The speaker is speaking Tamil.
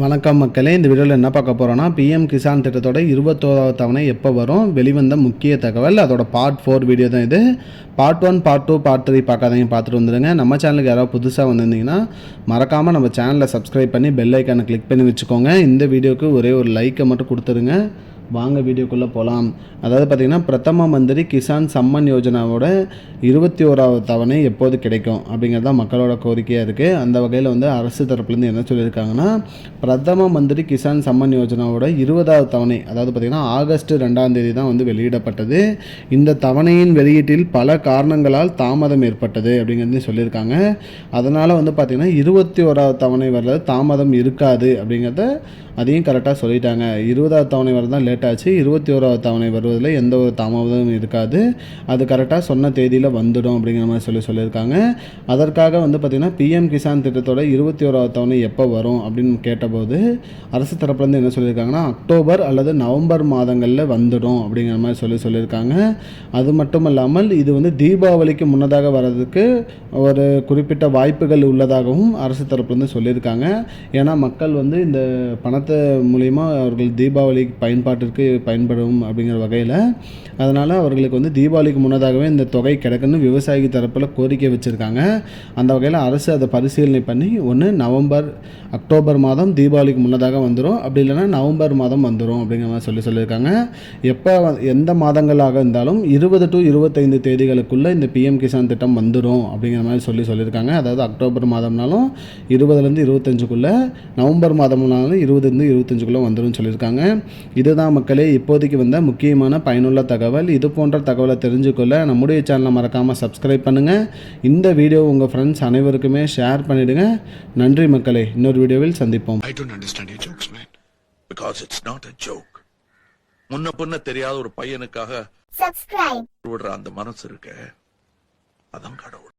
வணக்கம் மக்களே. இந்த வீடியோவில் என்ன பார்க்க போகிறோன்னா பிஎம் கிசான் திட்டத்தோட இருபத்தோராவது தவணை எப்போ வரும் வெளிவந்த முக்கிய தகவல் அதோட பார்ட் ஃபோர் வீடியோ தான் இது. Part one part two part three பார்க்காதீங்க பார்த்துட்டு வந்துடுங்க நம்ம சேனலுக்கு யாராவது புதுசாக வந்திருந்தீங்கன்னா மறக்காமல் நம்ம சேனலை சப்ஸ்கிரைப் பண்ணி பெல் ஐக்கானை கிளிக் பண்ணி வச்சுக்கோங்க. இந்த வீடியோக்கு ஒரே ஒரு லைக்கை மட்டும் கொடுத்துருங்க. வாங்க வீடியோக்குள்ளே போகலாம் அதாவது பார்த்திங்கன்னா பிரதம மந்திரி கிசான் சம்மன் யோஜனாவோட இருபத்தி ஓராவது தவணை எப்போது கிடைக்கும்? அப்படிங்கிறது தான் மக்களோட கோரிக்கையாக இருக்குது அந்த வகையில் வந்து அரசு தரப்புலேருந்து என்ன சொல்லியிருக்காங்கன்னா பிரதம மந்திரி கிசான் சம்மன் யோஜனாவோட இருபதாவது தவணை அதாவது பார்த்திங்கன்னா ஆகஸ்ட் ரெண்டாம் தேதி தான் வந்து வெளியிடப்பட்டது. இந்த தவணையின் வெளியீட்டில் பல காரணங்களால் தாமதம் ஏற்பட்டது அப்படிங்கிறது சொல்லியிருக்காங்க. அதனால் வந்து பார்த்திங்கன்னா இருபத்தி ஓராவது தவணை வரல தாமதம் இருக்காது அப்படிங்கிறத அதையும் கரெக்டாக சொல்லிட்டாங்க. இருபதாவது தவணை வரை தான் லேட் ஆச்சு இருபத்தி ஓராவது தவணை வருவதில் எந்த ஒரு தாமதமும் இருக்காது. அது கரெக்டாக சொன்ன தேதியில் வந்துடும் அப்படிங்கிற மாதிரி சொல்லி சொல்லியிருக்காங்க. அதற்காக வந்து பார்த்திங்கன்னா பிஎம் கிசான் திட்டத்தோட இருபத்தி ஓராவது தவணை எப்போ வரும் அப்படின்னு கேட்டபோது அரசு தரப்புலேருந்து என்ன சொல்லியிருக்காங்கன்னா அக்டோபர் அல்லது நவம்பர் மாதங்களில் வந்துடும் அப்படிங்கிற மாதிரி சொல்லி சொல்லியிருக்காங்க. அது மட்டும் இல்லாமல் இது வந்து தீபாவளிக்கு முன்னதாக வர்றதுக்கு ஒரு குறிப்பிட்ட வாய்ப்புகள் உள்ளதாகவும் அரசு தரப்புலேருந்து சொல்லியிருக்காங்க. ஏன்னா மக்கள் வந்து இந்த பணத்தை மூலிமா அவர்கள் தீபாவளி பயன்பாட்டிற்கு பயன்படும் அப்படிங்கிற வகையில். அதனால் அவர்களுக்கு வந்து தீபாவளிக்கு முன்னதாகவே இந்த தொகை கிடைக்குன்னு விவசாயி தரப்பில் கோரிக்கை வச்சுருக்காங்க. அந்த வகையில் அரசு அதை பரிசீலனை பண்ணி ஒன்று நவம்பர் அக்டோபர் மாதம் தீபாவளிக்கு முன்னதாக வந்துடும் அப்படி இல்லைன்னா நவம்பர் மாதம் வந்துடும் அப்படிங்கிற மாதிரி சொல்லி சொல்லியிருக்காங்க. எப்போ எந்த மாதங்களாக இருந்தாலும் இருபது டு இருபத்தைந்து தேதிகளுக்குள்ளே இந்த பிஎம் கிசான் திட்டம் வந்துடும் அப்படிங்கிற மாதிரி சொல்லி சொல்லியிருக்காங்க. அதாவது அக்டோபர் மாதம்னாலும் இருபதுலேருந்து இருபத்தஞ்சுக்குள்ளே நவம்பர் மாதம்னாலும் இருபதுலேருந்து இருபத்தஞ்சுக்குள்ளே வந்துடும் சொல்லியிருக்காங்க. இதுதான் மக்களே இப்போதைக்கு வந்த முக்கியமான பயனுள்ள தகவல் இது போன்ற தகவலை தெரிஞ்சுக்கொள்ள நம்முடைய சேனலை மறக்காமல் சப்ஸ்கிரைப் பண்ணுங்கள் இந்த வீடியோ உங்கள் ஃப்ரெண்ட்ஸ் அனைவருக்குமே ஷேர் பண்ணிவிடுங்க நன்றி மக்களே இன்னொரு வீடியோவில் சந்திப்போம். I don't understand your jokes, man. Because it's not a joke. முன்ன பின்ன தெரியாத ஒரு பையனுக்காக subscribe. விடுற அந்த மனசு இருக்க. அதான் கடவுள்.